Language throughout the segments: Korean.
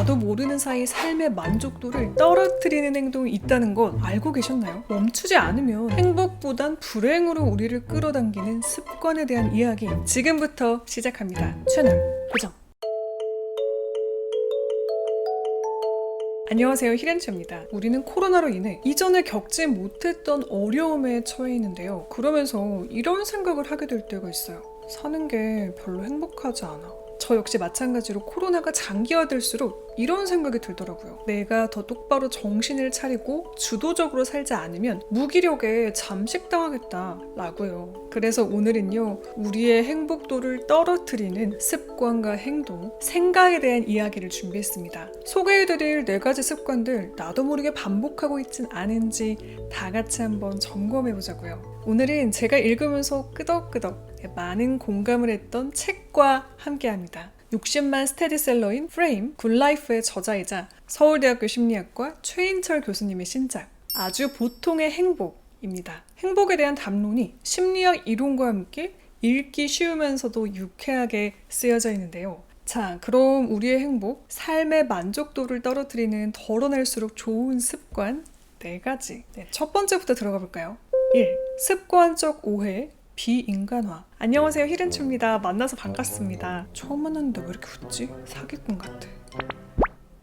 나도 모르는 사이 삶의 만족도를 떨어뜨리는 행동이 있다는 것 알고 계셨나요? 멈추지 않으면 행복보단 불행으로 우리를 끌어당기는 습관에 대한 이야기 지금부터 시작합니다. 채널 고정. 안녕하세요 히렌츠입니다. 우리는 코로나로 인해 이전에 겪지 못했던 어려움에 처해 있는데요. 그러면서 이런 생각을 하게 될 때가 있어요. 사는 게 별로 행복하지 않아. 저 역시 마찬가지로 코로나가 장기화될수록 이런 생각이 들더라고요. 내가 더 똑바로 정신을 차리고 주도적으로 살지 않으면 무기력에 잠식당하겠다라고요. 그래서 오늘은요, 우리의 행복도를 떨어뜨리는 습관과 행동, 생각에 대한 이야기를 준비했습니다. 소개해드릴 네 가지 습관들 나도 모르게 반복하고 있진 않은지 다 같이 한번 점검해 보자고요. 오늘은 제가 읽으면서 끄덕끄덕 많은 공감을 했던 책과 함께 합니다. 60만 스테디셀러인 프레임 굿라이프의 저자이자 서울대학교 심리학과 최인철 교수님의 신작 아주 보통의 행복입니다. 행복에 대한 담론이 심리학 이론과 함께 읽기 쉬우면서도 유쾌하게 쓰여져 있는데요. 자, 그럼 우리의 행복, 삶의 만족도를 떨어뜨리는 덜어낼수록 좋은 습관 네 가지. 네, 첫 번째부터 들어가 볼까요? 1. 습관적 오해, 비인간화. 안녕하세요, 히렌츠입니다. 만나서 반갑습니다. 처음 만났는데 왜 이렇게 웃지? 사기꾼 같아.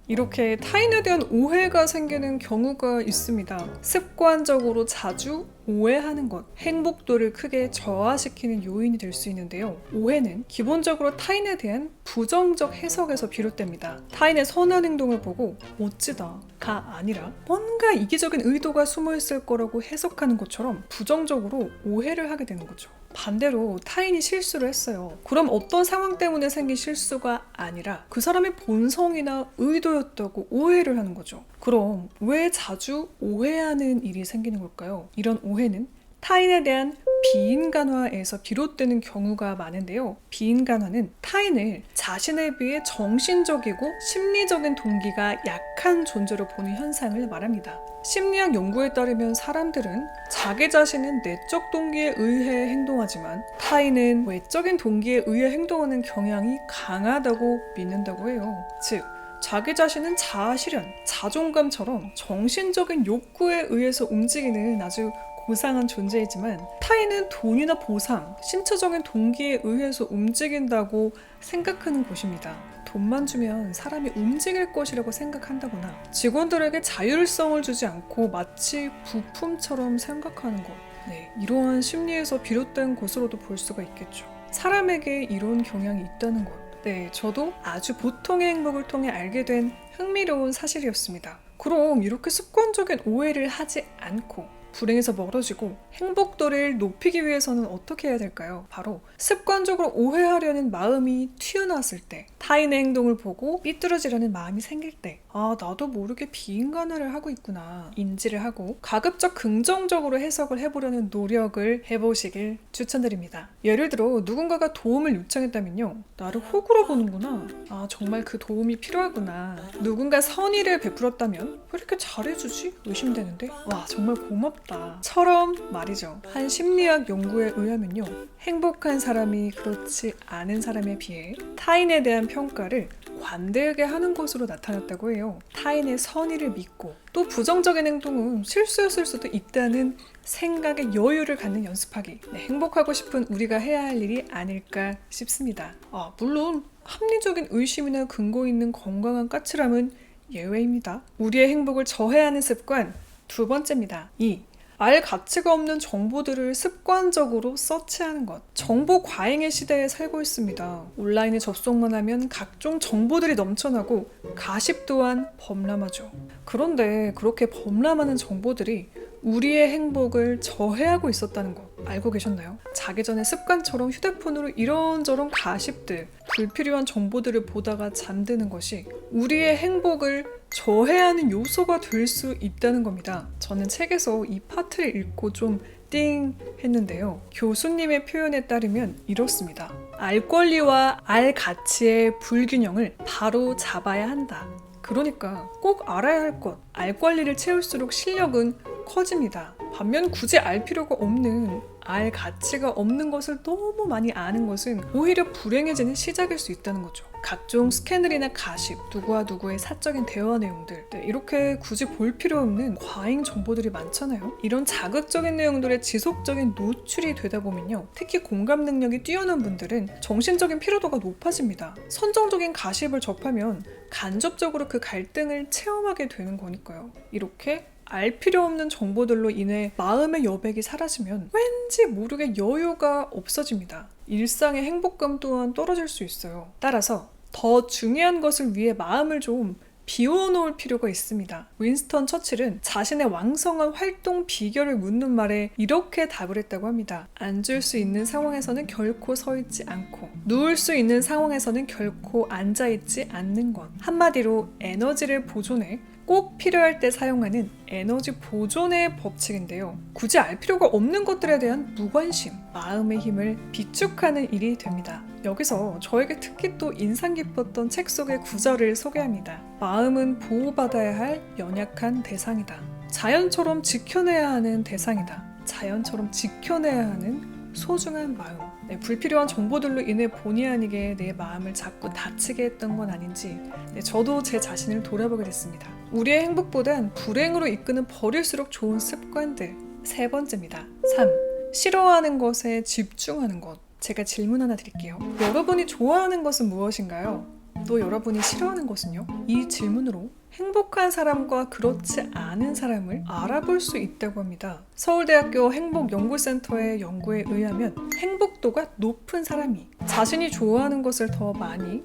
이렇게 타인에 대한 오해가 생기는 경우가 있습니다. 습관적으로 자주 오해하는 것, 행복도를 크게 저하시키는 요인이 될 수 있는데요. 오해는 기본적으로 타인에 대한 부정적 해석에서 비롯됩니다. 타인의 선한 행동을 보고 멋지다가 아니라 뭔가 이기적인 의도가 숨어 있을 거라고 해석하는 것처럼 부정적으로 오해를 하게 되는 거죠. 반대로 타인이 실수를 했어요. 그럼 어떤 상황 때문에 생긴 실수가 아니라 그 사람의 본성이나 의도였다고 오해를 하는 거죠. 그럼 왜 자주 오해하는 일이 생기는 걸까요? 이런 오해 는 타인에 대한 비인간화에서 비롯되는 경우가 많은데요. 비인간화는 타인을 자신에 비해 정신적이고 심리적인 동기가 약한 존재로 보는 현상을 말합니다. 심리학 연구에 따르면 사람들은 자기 자신은 내적 동기에 의해 행동하지만 타인은 외적인 동기에 의해 행동하는 경향이 강하다고 믿는다고 해요. 즉, 자기 자신은 자아실현, 자존감처럼 정신적인 욕구에 의해서 움직이는 아주 고상한 존재이지만 타인은 돈이나 보상, 신체적인 동기에 의해서 움직인다고 생각하는 곳입니다. 돈만 주면 사람이 움직일 것이라고 생각한다거나 직원들에게 자율성을 주지 않고 마치 부품처럼 생각하는 것. 네, 이러한 심리에서 비롯된 것으로도 볼 수가 있겠죠. 사람에게 이런 경향이 있다는 것. 네, 저도 아주 보통의 행복을 통해 알게 된 흥미로운 사실이었습니다. 그럼 이렇게 습관적인 오해를 하지 않고 불행에서 멀어지고 행복도를 높이기 위해서는 어떻게 해야 될까요? 바로 습관적으로 오해하려는 마음이 튀어나왔을 때, 타인의 행동을 보고 삐뚤어지려는 마음이 생길 때, 아, 나도 모르게 비인간화를 하고 있구나. 인지를 하고 가급적 긍정적으로 해석을 해보려는 노력을 해보시길 추천드립니다. 예를 들어, 누군가가 도움을 요청했다면요. 나를 호구로 보는구나. 아, 정말 그 도움이 필요하구나. 누군가 선의를 베풀었다면 왜 이렇게 잘해주지? 의심되는데? 와, 정말 고맙다. 처럼 말이죠. 한 심리학 연구에 의하면요. 행복한 사람이 그렇지 않은 사람에 비해 타인에 대한 평가를 관대하게 하는 것으로 나타났다고 해요. 타인의 선의를 믿고 또 부정적인 행동은 실수였을 수도 있다는 생각의 여유를 갖는 연습하기. 네, 행복하고 싶은 우리가 해야 할 일이 아닐까 싶습니다. 아, 물론 합리적인 의심이나 근거 있는 건강한 까칠함은 예외입니다. 우리의 행복을 저해하는 습관 두 번째입니다. 2. 알 가치가 없는 정보들을 습관적으로 서치하는 것. 정보 과잉의 시대에 살고 있습니다. 온라인에 접속만 하면 각종 정보들이 넘쳐나고 가십 또한 범람하죠. 그런데 그렇게 범람하는 정보들이 우리의 행복을 저해하고 있었다는 거 알고 계셨나요? 자기 전에 습관처럼 휴대폰으로 이런저런 가십들, 불필요한 정보들을 보다가 잠드는 것이 우리의 행복을 저해하는 요소가 될 수 있다는 겁니다. 저는 책에서 이 파트를 읽고 좀 띵 했는데요. 교수님의 표현에 따르면 이렇습니다. 알 권리와 알 가치의 불균형을 바로 잡아야 한다. 그러니까 꼭 알아야 할 것, 알 권리를 채울수록 실력은 커집니다. 반면 굳이 알 필요가 없는 알 가치가 없는 것을 너무 많이 아는 것은 오히려 불행해지는 시작일 수 있다는 거죠. 각종 스캔들이나 가십, 누구와 누구의 사적인 대화 내용들, 네, 이렇게 굳이 볼 필요 없는 과잉 정보들이 많잖아요. 이런 자극적인 내용들의 지속적인 노출이 되다 보면요. 특히 공감 능력이 뛰어난 분들은 정신적인 피로도가 높아집니다. 선정적인 가십을 접하면 간접적으로 그 갈등을 체험하게 되는 거니까요. 이렇게 알 필요 없는 정보들로 인해 마음의 여백이 사라지면 왠지 모르게 여유가 없어집니다. 일상의 행복감 또한 떨어질 수 있어요. 따라서 더 중요한 것을 위해 마음을 좀 비워놓을 필요가 있습니다. 윈스턴 처칠은 자신의 왕성한 활동 비결을 묻는 말에 이렇게 답을 했다고 합니다. 앉을 수 있는 상황에서는 결코 서 있지 않고, 누울 수 있는 상황에서는 결코 앉아 있지 않는 것. 한마디로 에너지를 보존해 꼭 필요할 때 사용하는 에너지 보존의 법칙인데요. 굳이 알 필요가 없는 것들에 대한 무관심, 마음의 힘을 비축하는 일이 됩니다. 여기서 저에게 특히 또 인상 깊었던 책 속의 구절을 소개합니다. 마음은 보호받아야 할 연약한 대상이다. 자연처럼 지켜내야 하는 대상이다. 자연처럼 지켜내야 하는 소중한 마음. 네, 불필요한 정보들로 인해 본의 아니게 내 마음을 자꾸 다치게 했던 건 아닌지 네, 저도 제 자신을 돌아보게 됐습니다. 우리의 행복보단 불행으로 이끄는 버릴수록 좋은 습관들. 세 번째입니다. 3. 싫어하는 것에 집중하는 것. 제가 질문 하나 드릴게요. 여러분이 좋아하는 것은 무엇인가요? 또 여러분이 싫어하는 것은요? 이 질문으로 행복한 사람과 그렇지 않은 사람을 알아볼 수 있다고 합니다. 서울대학교 행복연구센터의 연구에 의하면 행복도가 높은 사람이 자신이 좋아하는 것을 더 많이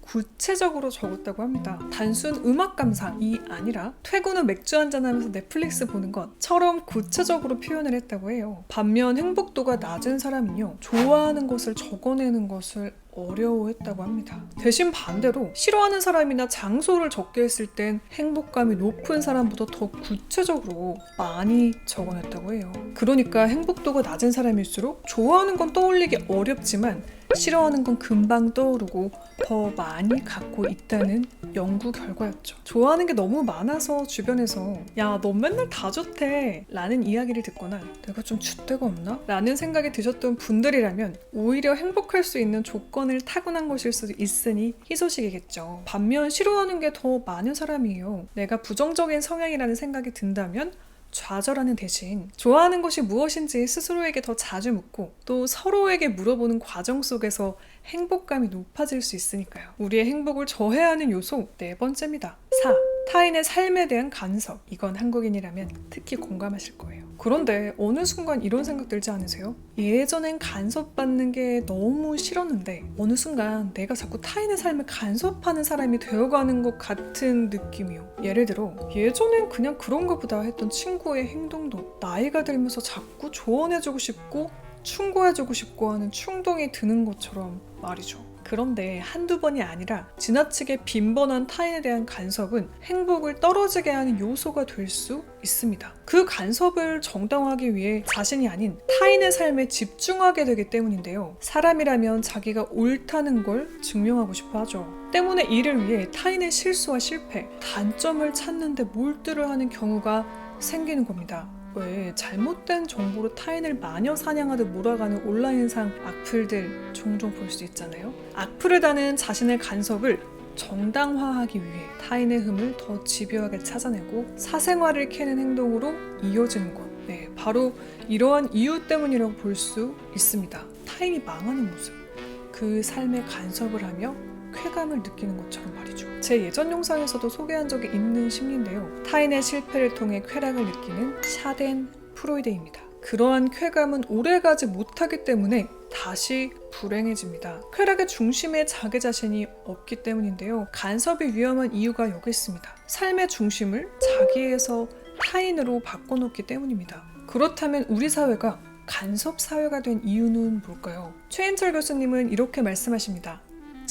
구체적으로 적었다고 합니다. 단순 음악 감상이 아니라 퇴근 후 맥주 한잔 하면서 넷플릭스 보는 것처럼 구체적으로 표현을 했다고 해요. 반면 행복도가 낮은 사람은요, 좋아하는 것을 적어내는 것을 어려워했다고 합니다. 대신 반대로 싫어하는 사람이나 장소를 적게 했을 땐 행복감이 높은 사람보다 더 구체적으로 많이 적어냈다고 해요. 그러니까 행복도가 낮은 사람일수록 좋아하는 건 떠올리기 어렵지만 싫어하는 건 금방 떠오르고 더 많이 갖고 있다는 연구 결과였죠. 좋아하는 게 너무 많아서 주변에서 야, 너 맨날 다 좋대 라는 이야기를 듣거나 내가 좀 줏대가 없나? 라는 생각이 드셨던 분들이라면 오히려 행복할 수 있는 조건을 타고난 것일 수도 있으니 희소식이겠죠. 반면 싫어하는 게 더 많은 사람이에요. 내가 부정적인 성향이라는 생각이 든다면 좌절하는 대신 좋아하는 것이 무엇인지 스스로에게 더 자주 묻고 또 서로에게 물어보는 과정 속에서 행복감이 높아질 수 있으니까요. 우리의 행복을 저해하는 요소 네 번째입니다. 4. 타인의 삶에 대한 간섭. 이건 한국인이라면 특히 공감하실 거예요. 그런데 어느 순간 이런 생각 들지 않으세요? 예전엔 간섭받는 게 너무 싫었는데 어느 순간 내가 자꾸 타인의 삶을 간섭하는 사람이 되어가는 것 같은 느낌이요. 예를 들어 예전엔 그냥 그런가 보다 했던 친구의 행동도 나이가 들면서 자꾸 조언해주고 싶고 충고해주고 싶고 하는 충동이 드는 것처럼 말이죠. 그런데 한두 번이 아니라 지나치게 빈번한 타인에 대한 간섭은 행복을 떨어지게 하는 요소가 될 수 있습니다. 그 간섭을 정당화하기 위해 자신이 아닌 타인의 삶에 집중하게 되기 때문인데요. 사람이라면 자기가 옳다는 걸 증명하고 싶어 하죠. 때문에 이를 위해 타인의 실수와 실패, 단점을 찾는데 몰두를 하는 경우가 생기는 겁니다. 왜 잘못된 정보로 타인을 마녀 사냥하듯 몰아가는 온라인상 악플들 종종 볼 수 있잖아요. 악플을 다는 자신의 간섭을 정당화하기 위해 타인의 흠을 더 집요하게 찾아내고 사생활을 캐는 행동으로 이어지는 것. 네, 바로 이러한 이유 때문이라고 볼 수 있습니다. 타인이 망하는 모습. 그 삶에 간섭을 하며 쾌감을 느끼는 것처럼 말이죠. 제 예전 영상에서도 소개한 적이 있는 심리인데요. 타인의 실패를 통해 쾌락을 느끼는 샤덴 프로이데입니다. 그러한 쾌감은 오래가지 못하기 때문에 다시 불행해집니다. 쾌락의 중심에 자기 자신이 없기 때문인데요. 간섭이 위험한 이유가 여기 있습니다. 삶의 중심을 자기에서 타인으로 바꿔놓기 때문입니다. 그렇다면 우리 사회가 간섭 사회가 된 이유는 뭘까요? 최인철 교수님은 이렇게 말씀하십니다.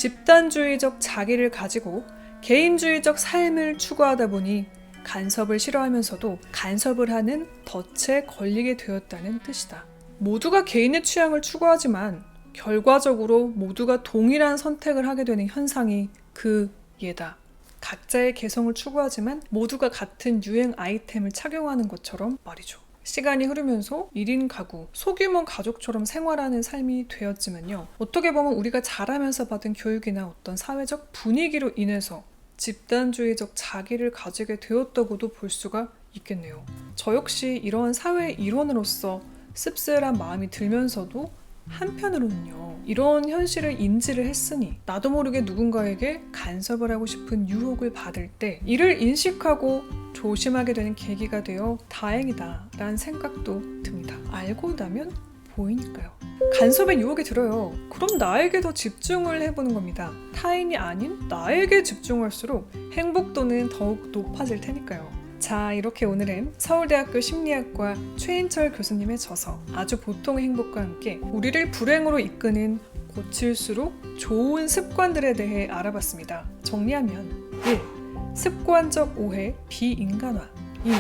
집단주의적 자기를 가지고 개인주의적 삶을 추구하다 보니 간섭을 싫어하면서도 간섭을 하는 덫에 걸리게 되었다는 뜻이다. 모두가 개인의 취향을 추구하지만 결과적으로 모두가 동일한 선택을 하게 되는 현상이 그 예다. 각자의 개성을 추구하지만 모두가 같은 유행 아이템을 착용하는 것처럼 말이죠. 시간이 흐르면서 1인 가구, 소규모 가족처럼 생활하는 삶이 되었지만요. 어떻게 보면 우리가 자라면서 받은 교육이나 어떤 사회적 분위기로 인해서 집단주의적 자기를 가지게 되었다고도 볼 수가 있겠네요. 저 역시 이러한 사회의 일원으로서 씁쓸한 마음이 들면서도 한편으로는요, 이런 현실을 인지를 했으니 나도 모르게 누군가에게 간섭을 하고 싶은 유혹을 받을 때 이를 인식하고 조심하게 되는 계기가 되어 다행이다 라는 생각도 듭니다. 알고 나면 보이니까요. 간섭의 유혹이 들어요. 그럼 나에게 더 집중을 해보는 겁니다. 타인이 아닌 나에게 집중할수록 행복도는 더욱 높아질 테니까요. 자, 이렇게 오늘은 서울대학교 심리학과 최인철 교수님의 저서 아주 보통의 행복과 함께 우리를 불행으로 이끄는 고칠수록 좋은 습관들에 대해 알아봤습니다. 정리하면 1. 습관적 오해, 비인간화 2.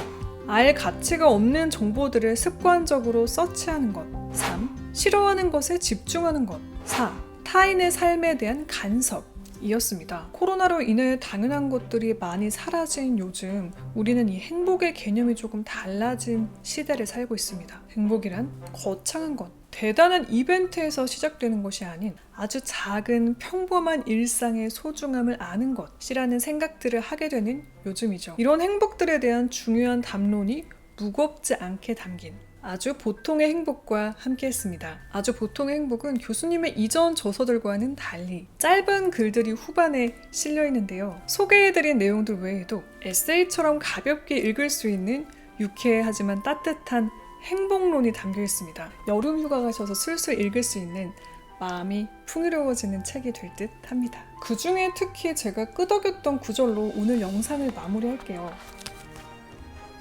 알 가치가 없는 정보들을 습관적으로 서치하는 것 3. 싫어하는 것에 집중하는 것 4. 타인의 삶에 대한 간섭 이었습니다. 코로나로 인해 당연한 것들이 많이 사라진 요즘 우리는 이 행복의 개념이 조금 달라진 시대를 살고 있습니다. 행복이란 거창한 것, 대단한 이벤트에서 시작되는 것이 아닌 아주 작은 평범한 일상의 소중함을 아는 것이라는 생각들을 하게 되는 요즘이죠. 이런 행복들에 대한 중요한 담론이 무겁지 않게 담긴 아주 보통의 행복과 함께했습니다. 아주 보통의 행복은 교수님의 이전 저서들과는 달리 짧은 글들이 후반에 실려 있는데요. 소개해드린 내용들 외에도 에세이처럼 가볍게 읽을 수 있는 유쾌하지만 따뜻한 행복론이 담겨 있습니다. 여름 휴가 가셔서 슬슬 읽을 수 있는 마음이 풍요로워지는 책이 될 듯 합니다. 그 중에 특히 제가 끄덕였던 구절로 오늘 영상을 마무리할게요.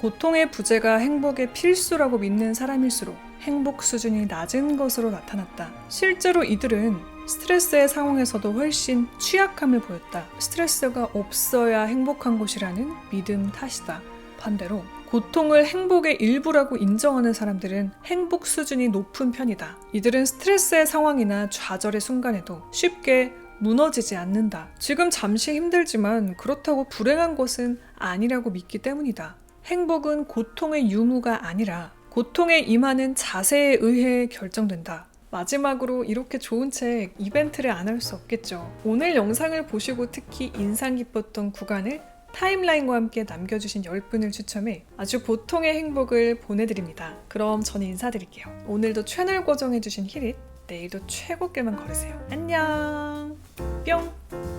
고통의 부재가 행복의 필수라고 믿는 사람일수록 행복 수준이 낮은 것으로 나타났다. 실제로 이들은 스트레스의 상황에서도 훨씬 취약함을 보였다. 스트레스가 없어야 행복한 것이라는 믿음 탓이다. 반대로 고통을 행복의 일부라고 인정하는 사람들은 행복 수준이 높은 편이다. 이들은 스트레스의 상황이나 좌절의 순간에도 쉽게 무너지지 않는다. 지금 잠시 힘들지만 그렇다고 불행한 것은 아니라고 믿기 때문이다. 행복은 고통의 유무가 아니라 고통에 임하는 자세에 의해 결정된다. 마지막으로 이렇게 좋은 책 이벤트를 안 할 수 없겠죠. 오늘 영상을 보시고 특히 인상 깊었던 구간을 타임라인과 함께 남겨주신 10분을 추첨해 아주 보통의 행복을 보내드립니다. 그럼 저는 인사드릴게요. 오늘도 채널 고정해주신 히릿, 내일도 최고길만 걸으세요. 안녕! 뿅!